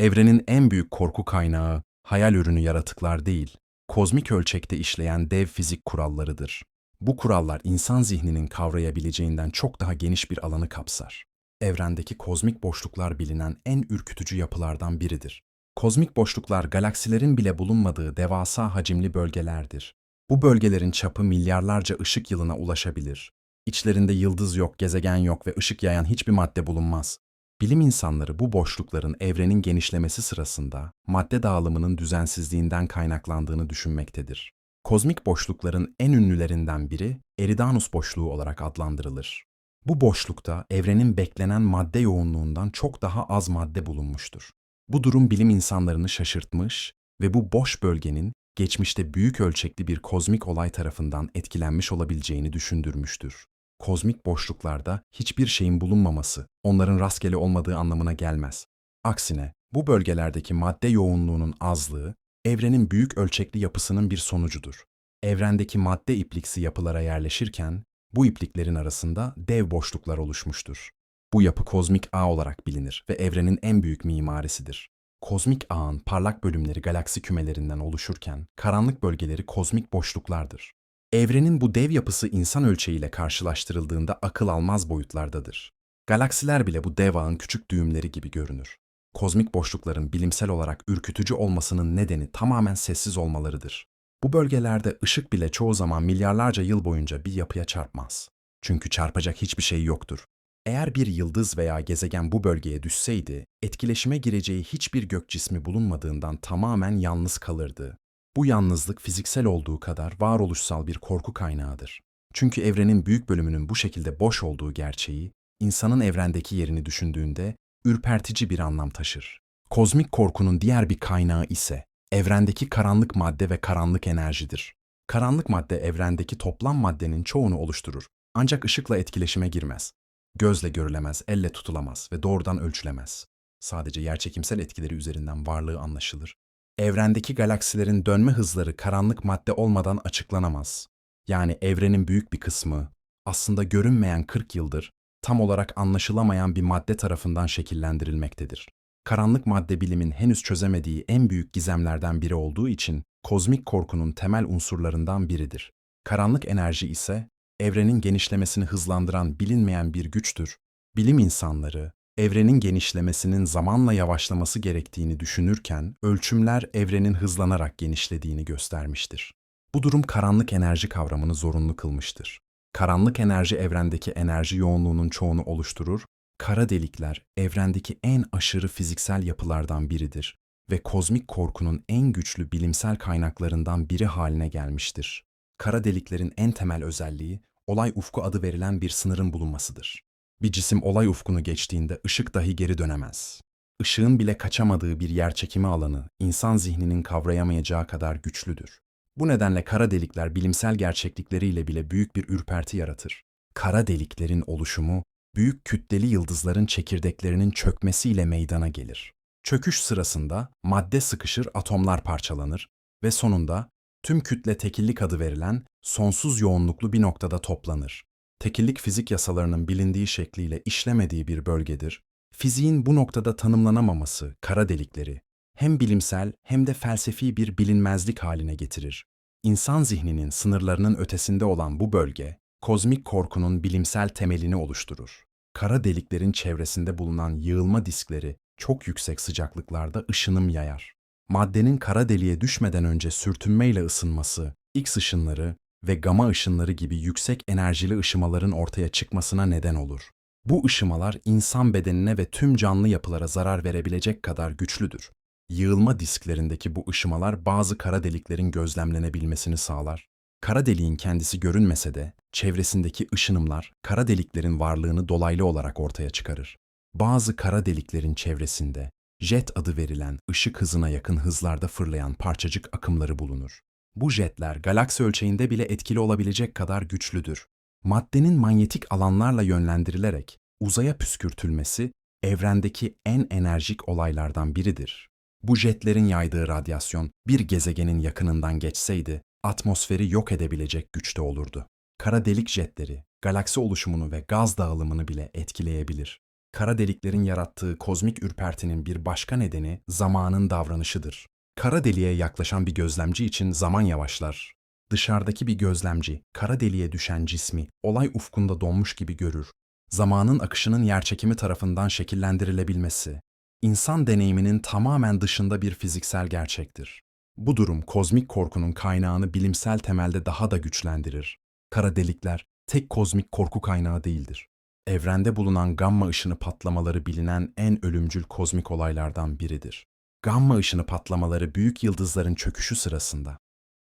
Evrenin en büyük korku kaynağı hayal ürünü yaratıklar değil, kozmik ölçekte işleyen dev fizik kurallarıdır. Bu kurallar insan zihninin kavrayabileceğinden çok daha geniş bir alanı kapsar. Evrendeki kozmik boşluklar bilinen en ürkütücü yapılardan biridir. Kozmik boşluklar galaksilerin bile bulunmadığı devasa hacimli bölgelerdir. Bu bölgelerin çapı milyarlarca ışık yılına ulaşabilir. İçlerinde yıldız yok, gezegen yok ve ışık yayan hiçbir madde bulunmaz. Bilim insanları bu boşlukların evrenin genişlemesi sırasında madde dağılımının düzensizliğinden kaynaklandığını düşünmektedir. Kozmik boşlukların en ünlülerinden biri Eridanus boşluğu olarak adlandırılır. Bu boşlukta evrenin beklenen madde yoğunluğundan çok daha az madde bulunmuştur. Bu durum bilim insanlarını şaşırtmış ve bu boş bölgenin geçmişte büyük ölçekli bir kozmik olay tarafından etkilenmiş olabileceğini düşündürmüştür. Kozmik boşluklarda hiçbir şeyin bulunmaması, onların rastgele olmadığı anlamına gelmez. Aksine bu bölgelerdeki madde yoğunluğunun azlığı, evrenin büyük ölçekli yapısının bir sonucudur. Evrendeki madde ipliksi yapılara yerleşirken, bu ipliklerin arasında dev boşluklar oluşmuştur. Bu yapı kozmik ağ olarak bilinir ve evrenin en büyük mimarisidir. Kozmik ağın parlak bölümleri galaksi kümelerinden oluşurken, karanlık bölgeleri kozmik boşluklardır. Evrenin bu dev yapısı insan ölçeğiyle karşılaştırıldığında akıl almaz boyutlardadır. Galaksiler bile bu dev ağın küçük düğümleri gibi görünür. Kozmik boşlukların bilimsel olarak ürkütücü olmasının nedeni tamamen sessiz olmalarıdır. Bu bölgelerde ışık bile çoğu zaman milyarlarca yıl boyunca bir yapıya çarpmaz. Çünkü çarpacak hiçbir şey yoktur. Eğer bir yıldız veya gezegen bu bölgeye düşseydi, etkileşime gireceği hiçbir gök cismi bulunmadığından tamamen yalnız kalırdı. Bu yalnızlık fiziksel olduğu kadar varoluşsal bir korku kaynağıdır. Çünkü evrenin büyük bölümünün bu şekilde boş olduğu gerçeği, insanın evrendeki yerini düşündüğünde ürpertici bir anlam taşır. Kozmik korkunun diğer bir kaynağı ise evrendeki karanlık madde ve karanlık enerjidir. Karanlık madde evrendeki toplam maddenin çoğunu oluşturur. Ancak ışıkla etkileşime girmez. Gözle görülemez, elle tutulamaz ve doğrudan ölçülemez. Sadece yerçekimsel etkileri üzerinden varlığı anlaşılır. Evrendeki galaksilerin dönme hızları karanlık madde olmadan açıklanamaz. Yani evrenin büyük bir kısmı aslında görünmeyen 40 yıldır tam olarak anlaşılamayan bir madde tarafından şekillendirilmektedir. Karanlık madde bilimin henüz çözemediği en büyük gizemlerden biri olduğu için kozmik korkunun temel unsurlarından biridir. Karanlık enerji ise evrenin genişlemesini hızlandıran bilinmeyen bir güçtür. Bilim insanları evrenin genişlemesinin zamanla yavaşlaması gerektiğini düşünürken ölçümler evrenin hızlanarak genişlediğini göstermiştir. Bu durum karanlık enerji kavramını zorunlu kılmıştır. Karanlık enerji evrendeki enerji yoğunluğunun çoğunu oluşturur. Kara delikler evrendeki en aşırı fiziksel yapılardan biridir ve kozmik korkunun en güçlü bilimsel kaynaklarından biri haline gelmiştir. Kara deliklerin en temel özelliği olay ufku adı verilen bir sınırın bulunmasıdır. Bir cisim olay ufkunu geçtiğinde ışık dahi geri dönemez. Işığın bile kaçamadığı bir yerçekimi alanı insan zihninin kavrayamayacağı kadar güçlüdür. Bu nedenle kara delikler bilimsel gerçeklikleriyle bile büyük bir ürperti yaratır. Kara deliklerin oluşumu, büyük kütleli yıldızların çekirdeklerinin çökmesiyle meydana gelir. Çöküş sırasında madde sıkışır, atomlar parçalanır ve sonunda tüm kütle tekillik adı verilen sonsuz yoğunluklu bir noktada toplanır. Tekillik fizik yasalarının bilindiği şekliyle işlemediği bir bölgedir. Fiziğin bu noktada tanımlanamaması kara delikleri hem bilimsel hem de felsefi bir bilinmezlik haline getirir. İnsan zihninin sınırlarının ötesinde olan bu bölge, kozmik korkunun bilimsel temelini oluşturur. Kara deliklerin çevresinde bulunan yığılma diskleri çok yüksek sıcaklıklarda ışınım yayar. Maddenin kara deliğe düşmeden önce sürtünmeyle ısınması, X ışınları ve gama ışınları gibi yüksek enerjili ışımaların ortaya çıkmasına neden olur. Bu ışımalar insan bedenine ve tüm canlı yapılara zarar verebilecek kadar güçlüdür. Yığılma disklerindeki bu ışımalar bazı kara deliklerin gözlemlenebilmesini sağlar. Kara deliğin kendisi görünmese de çevresindeki ışınımlar kara deliklerin varlığını dolaylı olarak ortaya çıkarır. Bazı kara deliklerin çevresinde jet adı verilen ışık hızına yakın hızlarda fırlayan parçacık akımları bulunur. Bu jetler galaksi ölçeğinde bile etkili olabilecek kadar güçlüdür. Maddenin manyetik alanlarla yönlendirilerek uzaya püskürtülmesi evrendeki en enerjik olaylardan biridir. Bu jetlerin yaydığı radyasyon bir gezegenin yakınından geçseydi atmosferi yok edebilecek güçte olurdu. Kara delik jetleri galaksi oluşumunu ve gaz dağılımını bile etkileyebilir. Kara deliklerin yarattığı kozmik ürpertinin bir başka nedeni zamanın davranışıdır. Kara deliğe yaklaşan bir gözlemci için zaman yavaşlar. Dışarıdaki bir gözlemci, kara deliğe düşen cismi olay ufkunda donmuş gibi görür. Zamanın akışının yerçekimi tarafından şekillendirilebilmesi, insan deneyiminin tamamen dışında bir fiziksel gerçektir. Bu durum kozmik korkunun kaynağını bilimsel temelde daha da güçlendirir. Kara delikler tek kozmik korku kaynağı değildir. Evrende bulunan gamma ışını patlamaları bilinen en ölümcül kozmik olaylardan biridir. Gamma ışını patlamaları büyük yıldızların çöküşü sırasında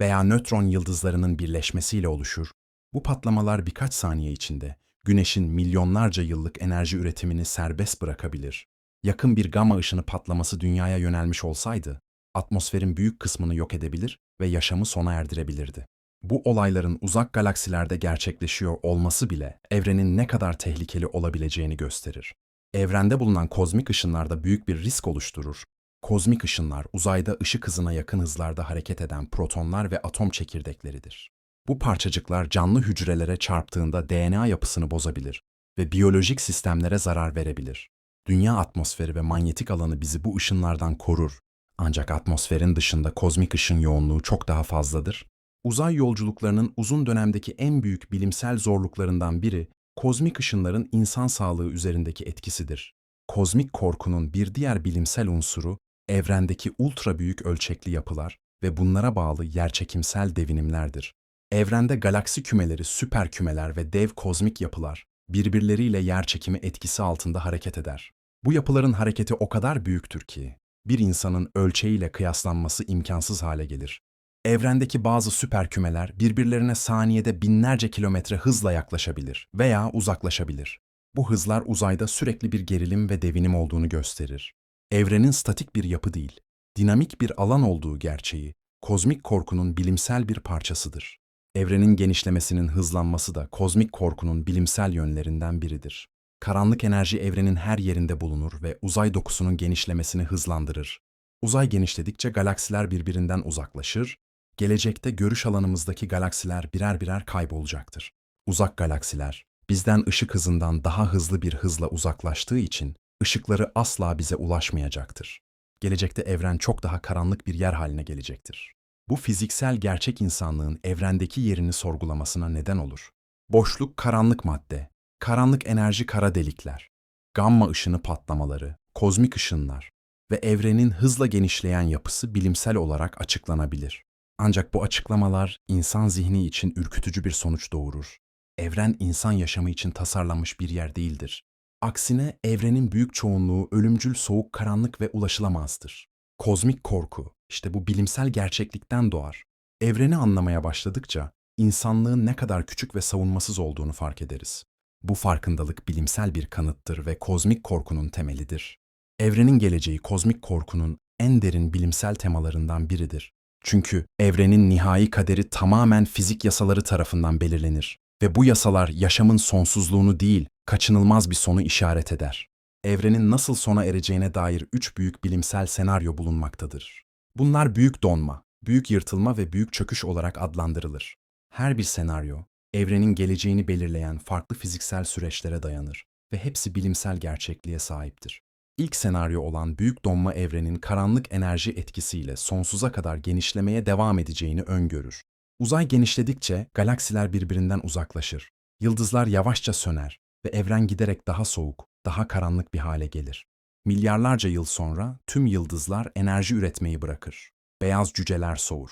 veya nötron yıldızlarının birleşmesiyle oluşur. Bu patlamalar birkaç saniye içinde Güneş'in milyonlarca yıllık enerji üretimini serbest bırakabilir. Yakın bir gamma ışını patlaması dünyaya yönelmiş olsaydı, atmosferin büyük kısmını yok edebilir ve yaşamı sona erdirebilirdi. Bu olayların uzak galaksilerde gerçekleşiyor olması bile evrenin ne kadar tehlikeli olabileceğini gösterir. Evrende bulunan kozmik ışınlarda büyük bir risk oluşturur. Kozmik ışınlar uzayda ışık hızına yakın hızlarda hareket eden protonlar ve atom çekirdekleridir. Bu parçacıklar canlı hücrelere çarptığında DNA yapısını bozabilir ve biyolojik sistemlere zarar verebilir. Dünya atmosferi ve manyetik alanı bizi bu ışınlardan korur. Ancak atmosferin dışında kozmik ışın yoğunluğu çok daha fazladır. Uzay yolculuklarının uzun dönemdeki en büyük bilimsel zorluklarından biri, kozmik ışınların insan sağlığı üzerindeki etkisidir. Kozmik korkunun bir diğer bilimsel unsuru, evrendeki ultra büyük ölçekli yapılar ve bunlara bağlı yerçekimsel devinimlerdir. Evrende galaksi kümeleri, süper kümeler ve dev kozmik yapılar birbirleriyle yerçekimi etkisi altında hareket eder. Bu yapıların hareketi o kadar büyüktür ki bir insanın ölçeğiyle kıyaslanması imkansız hale gelir. Evrendeki bazı süper kümeler birbirlerine saniyede binlerce kilometre hızla yaklaşabilir veya uzaklaşabilir. Bu hızlar uzayda sürekli bir gerilim ve devinim olduğunu gösterir. Evrenin statik bir yapı değil, dinamik bir alan olduğu gerçeği, kozmik korkunun bilimsel bir parçasıdır. Evrenin genişlemesinin hızlanması da kozmik korkunun bilimsel yönlerinden biridir. Karanlık enerji evrenin her yerinde bulunur ve uzay dokusunun genişlemesini hızlandırır. Uzay genişledikçe galaksiler birbirinden uzaklaşır, gelecekte görüş alanımızdaki galaksiler birer birer kaybolacaktır. Uzak galaksiler, bizden ışık hızından daha hızlı bir hızla uzaklaştığı için ışıkları asla bize ulaşmayacaktır. Gelecekte evren çok daha karanlık bir yer haline gelecektir. Bu fiziksel gerçek insanlığın evrendeki yerini sorgulamasına neden olur. Boşluk karanlık madde, karanlık enerji kara delikler, gamma ışını patlamaları, kozmik ışınlar ve evrenin hızla genişleyen yapısı bilimsel olarak açıklanabilir. Ancak bu açıklamalar insan zihni için ürkütücü bir sonuç doğurur. Evren insan yaşamı için tasarlanmış bir yer değildir. Aksine evrenin büyük çoğunluğu ölümcül soğuk karanlık ve ulaşılamazdır. Kozmik korku, işte bu bilimsel gerçeklikten doğar. Evreni anlamaya başladıkça insanlığın ne kadar küçük ve savunmasız olduğunu fark ederiz. Bu farkındalık bilimsel bir kanıttır ve kozmik korkunun temelidir. Evrenin geleceği kozmik korkunun en derin bilimsel temalarından biridir. Çünkü evrenin nihai kaderi tamamen fizik yasaları tarafından belirlenir ve bu yasalar yaşamın sonsuzluğunu değil, kaçınılmaz bir sonu işaret eder. Evrenin nasıl sona ereceğine dair üç büyük bilimsel senaryo bulunmaktadır. Bunlar büyük donma, büyük yırtılma ve büyük çöküş olarak adlandırılır. Her bir senaryo, evrenin geleceğini belirleyen farklı fiziksel süreçlere dayanır ve hepsi bilimsel gerçekliğe sahiptir. İlk senaryo olan büyük donma evrenin karanlık enerji etkisiyle sonsuza kadar genişlemeye devam edeceğini öngörür. Uzay genişledikçe galaksiler birbirinden uzaklaşır. Yıldızlar yavaşça söner ve evren giderek daha soğuk, daha karanlık bir hale gelir. Milyarlarca yıl sonra tüm yıldızlar enerji üretmeyi bırakır. Beyaz cüceler soğur.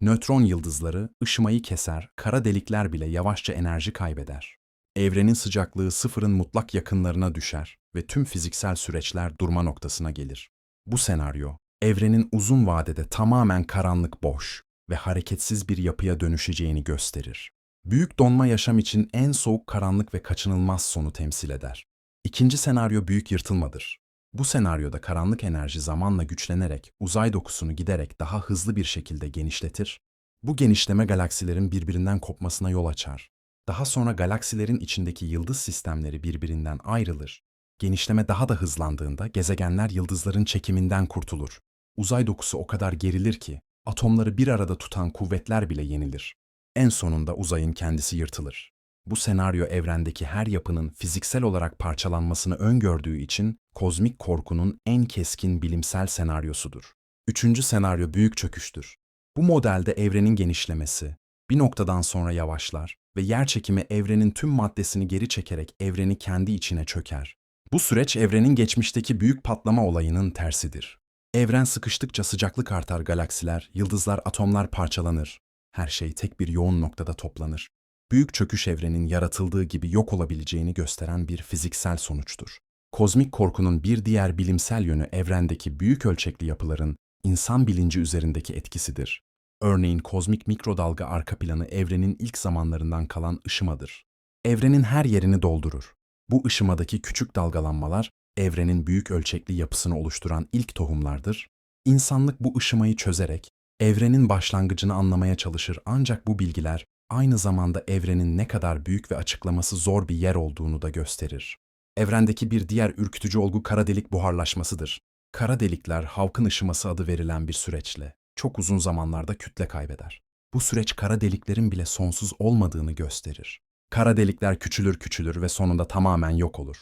Nötron yıldızları ışımayı keser, kara delikler bile yavaşça enerji kaybeder. Evrenin sıcaklığı sıfırın mutlak yakınlarına düşer ve tüm fiziksel süreçler durma noktasına gelir. Bu senaryo, evrenin uzun vadede tamamen karanlık boş ve hareketsiz bir yapıya dönüşeceğini gösterir. Büyük donma yaşam için en soğuk karanlık ve kaçınılmaz sonu temsil eder. İkinci senaryo büyük yırtılmadır. Bu senaryoda karanlık enerji zamanla güçlenerek uzay dokusunu giderek daha hızlı bir şekilde genişletir. Bu genişleme galaksilerin birbirinden kopmasına yol açar. Daha sonra galaksilerin içindeki yıldız sistemleri birbirinden ayrılır. Genişleme daha da hızlandığında gezegenler yıldızların çekiminden kurtulur. Uzay dokusu o kadar gerilir ki atomları bir arada tutan kuvvetler bile yenilir. En sonunda uzayın kendisi yırtılır. Bu senaryo evrendeki her yapının fiziksel olarak parçalanmasını öngördüğü için kozmik korkunun en keskin bilimsel senaryosudur. Üçüncü senaryo büyük çöküştür. Bu modelde evrenin genişlemesi bir noktadan sonra yavaşlar ve yerçekimi evrenin tüm maddesini geri çekerek evreni kendi içine çöker. Bu süreç evrenin geçmişteki büyük patlama olayının tersidir. Evren sıkıştıkça sıcaklık artar galaksiler, yıldızlar, atomlar parçalanır. Her şey tek bir yoğun noktada toplanır. Büyük çöküş evrenin yaratıldığı gibi yok olabileceğini gösteren bir fiziksel sonuçtur. Kozmik korkunun bir diğer bilimsel yönü evrendeki büyük ölçekli yapıların insan bilinci üzerindeki etkisidir. Örneğin kozmik mikrodalga arka planı evrenin ilk zamanlarından kalan ışımadır. Evrenin her yerini doldurur. Bu ışımadaki küçük dalgalanmalar evrenin büyük ölçekli yapısını oluşturan ilk tohumlardır. İnsanlık bu ışımayı çözerek evrenin başlangıcını anlamaya çalışır ancak bu bilgiler aynı zamanda evrenin ne kadar büyük ve açıklaması zor bir yer olduğunu da gösterir. Evrendeki bir diğer ürkütücü olgu kara delik buharlaşmasıdır. Kara delikler Hawking ışıması adı verilen bir süreçle çok uzun zamanlarda kütle kaybeder. Bu süreç kara deliklerin bile sonsuz olmadığını gösterir. Kara delikler küçülür küçülür ve sonunda tamamen yok olur.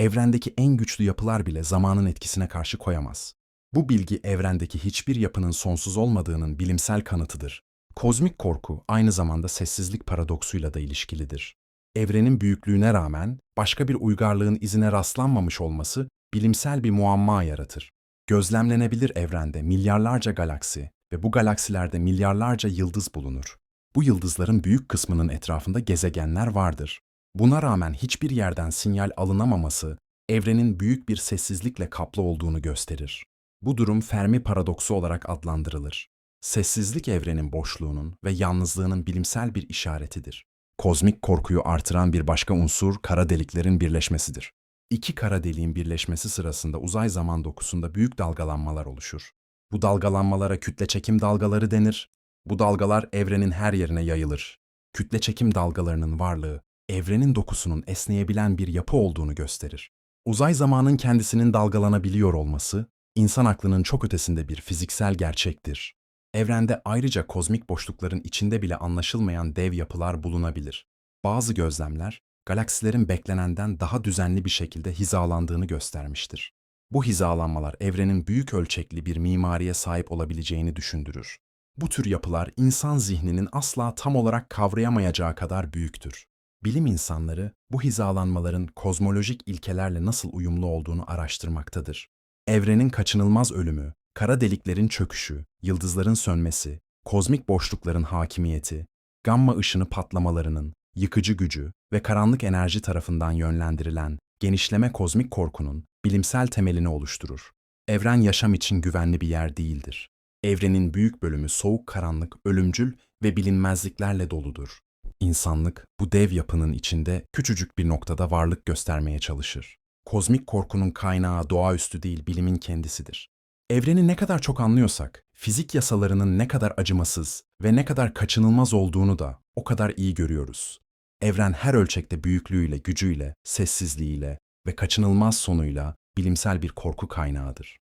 Evrendeki en güçlü yapılar bile zamanın etkisine karşı koyamaz. Bu bilgi evrendeki hiçbir yapının sonsuz olmadığının bilimsel kanıtıdır. Kozmik korku aynı zamanda sessizlik paradoksuyla da ilişkilidir. Evrenin büyüklüğüne rağmen başka bir uygarlığın izine rastlanmamış olması bilimsel bir muamma yaratır. Gözlemlenebilir evrende milyarlarca galaksi ve bu galaksilerde milyarlarca yıldız bulunur. Bu yıldızların büyük kısmının etrafında gezegenler vardır. Buna rağmen hiçbir yerden sinyal alınamaması evrenin büyük bir sessizlikle kaplı olduğunu gösterir. Bu durum Fermi paradoksu olarak adlandırılır. Sessizlik evrenin boşluğunun ve yalnızlığının bilimsel bir işaretidir. Kozmik korkuyu artıran bir başka unsur kara deliklerin birleşmesidir. İki kara deliğin birleşmesi sırasında uzay zaman dokusunda büyük dalgalanmalar oluşur. Bu dalgalanmalara kütle çekim dalgaları denir. Bu dalgalar evrenin her yerine yayılır. Kütle çekim dalgalarının varlığı, evrenin dokusunun esneyebilen bir yapı olduğunu gösterir. Uzay zamanın kendisinin dalgalanabiliyor olması, insan aklının çok ötesinde bir fiziksel gerçektir. Evrende ayrıca kozmik boşlukların içinde bile anlaşılmayan dev yapılar bulunabilir. Bazı gözlemler, galaksilerin beklenenden daha düzenli bir şekilde hizalandığını göstermiştir. Bu hizalanmalar evrenin büyük ölçekli bir mimariye sahip olabileceğini düşündürür. Bu tür yapılar insan zihninin asla tam olarak kavrayamayacağı kadar büyüktür. Bilim insanları bu hizalanmaların kozmolojik ilkelerle nasıl uyumlu olduğunu araştırmaktadır. Evrenin kaçınılmaz ölümü, kara deliklerin çöküşü, yıldızların sönmesi, kozmik boşlukların hakimiyeti, gamma ışını patlamalarının, yıkıcı gücü ve karanlık enerji tarafından yönlendirilen genişleme kozmik korkunun bilimsel temelini oluşturur. Evren yaşam için güvenli bir yer değildir. Evrenin büyük bölümü soğuk karanlık, ölümcül ve bilinmezliklerle doludur. İnsanlık bu dev yapının içinde küçücük bir noktada varlık göstermeye çalışır. Kozmik korkunun kaynağı doğaüstü değil bilimin kendisidir. Evreni ne kadar çok anlıyorsak, fizik yasalarının ne kadar acımasız ve ne kadar kaçınılmaz olduğunu da o kadar iyi görüyoruz. Evren her ölçekte büyüklüğüyle, gücüyle, sessizliğiyle ve kaçınılmaz sonuyla bilimsel bir korku kaynağıdır.